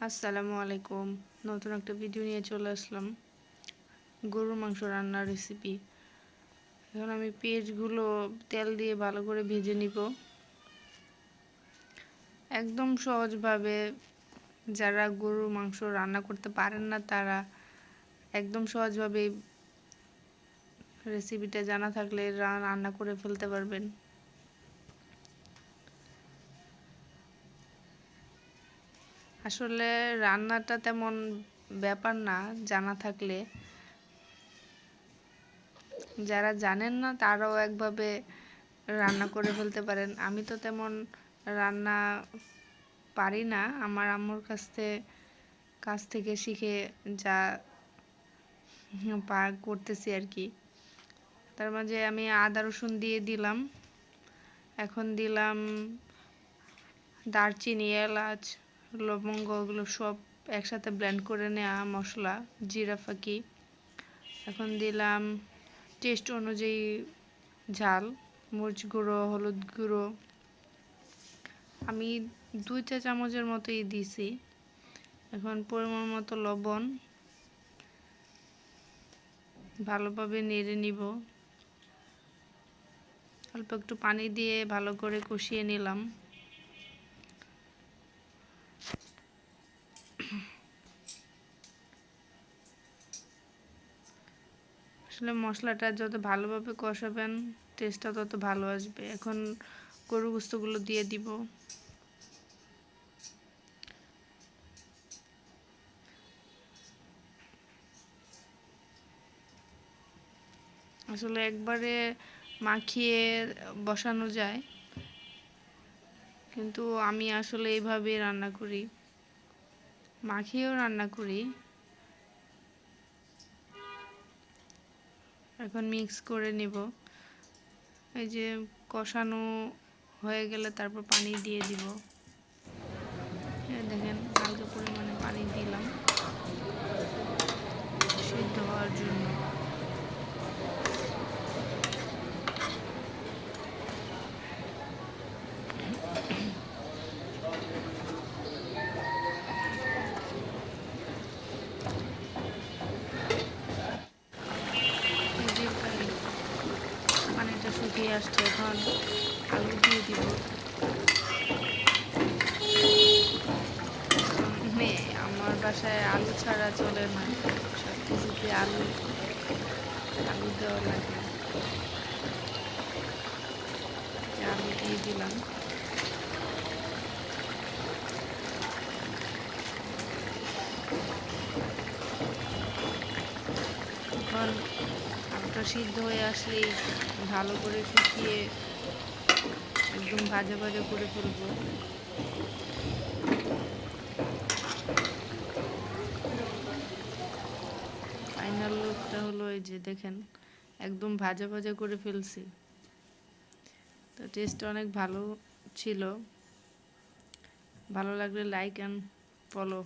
আসসালামু আলাইকুম। নতুন একটা ভিডিও নিয়ে চলে আসলাম। গরুর মাংস রান্নার রেসিপি এখন আমি পেঁয়াজগুলো তেল দিয়ে ভালো করে ভেজে নিব। একদম সহজভাবে যারা গরুর মাংস রান্না করতে পারেন না, তারা একদম সহজভাবে রেসিপিটা জানা থাকলে রান্না করে ফেলতে পারবেন। আসলে রান্নাটা তেমন ব্যাপার না, জানা থাকলে। যারা জানেন না, তারাও একভাবে রান্না করে ফেলতে পারেন। আমি তো তেমন রান্না পারি না। আমার আম্মুর কাছ থেকে কাছ থেকে শিখে যা পা, করতেছি আর কি। তার মাঝে আমি আদা, রসুন দিয়ে দিলাম। এখন দিলাম দারচিনি, এলাচ লবঙ্গ, ওগুলো সব একসাথে ব্লেন্ড করে নেওয়া মশলা, জিরা, ফাঁকি। এখন দিলাম টেস্ট অনুযায়ী ঝাল, মরিচ গুঁড়ো, হলুদ গুঁড়ো। আমি দুই চা চামচের মতোই দিছি। এখন পরিমাণ মতো লবণ। ভালোভাবে নেড়ে নিব। অল্প একটু পানি দিয়ে ভালো করে কষিয়ে নিলাম। আসলে মশলাটা যত ভালোভাবে কষাবেন টেস্টটা তত ভালো আসবে। এখন গরু গুস্তগুলো দিয়ে দিব। আসলে একবারে মাখিয়ে বসানো যায়, কিন্তু আমি আসলে এইভাবে রান্না করি। মাখিয়েও রান্না করি। এখন মিক্স করে নেব। এই যে কষানো হয়ে গেলে তারপর পানি দিয়ে দিব। দেখেন, হালকা পরিমাণে পানি দিলাম। পানিটা শুকিয়ে আসছে, এখন আলু দিয়ে দিব। আমার বাসায় আলু ছাড়া চলে না। সব কিছুতে আলু আলু দেওয়া লাগে। আলু দিয়ে দিলাম। এখন আলুটা সিদ্ধ হয়ে আসলেই ভালো করে শুকিয়ে একদম ভাজা ভাজা করে ফেলব। ফাইনাল লুকটা হলো এই যে দেখেন, একদম ভাজা ভাজা করে ফেলছি। তো টেস্ট অনেক ভালো ছিল। ভালো লাগলে লাইক অ্যান্ড ফলো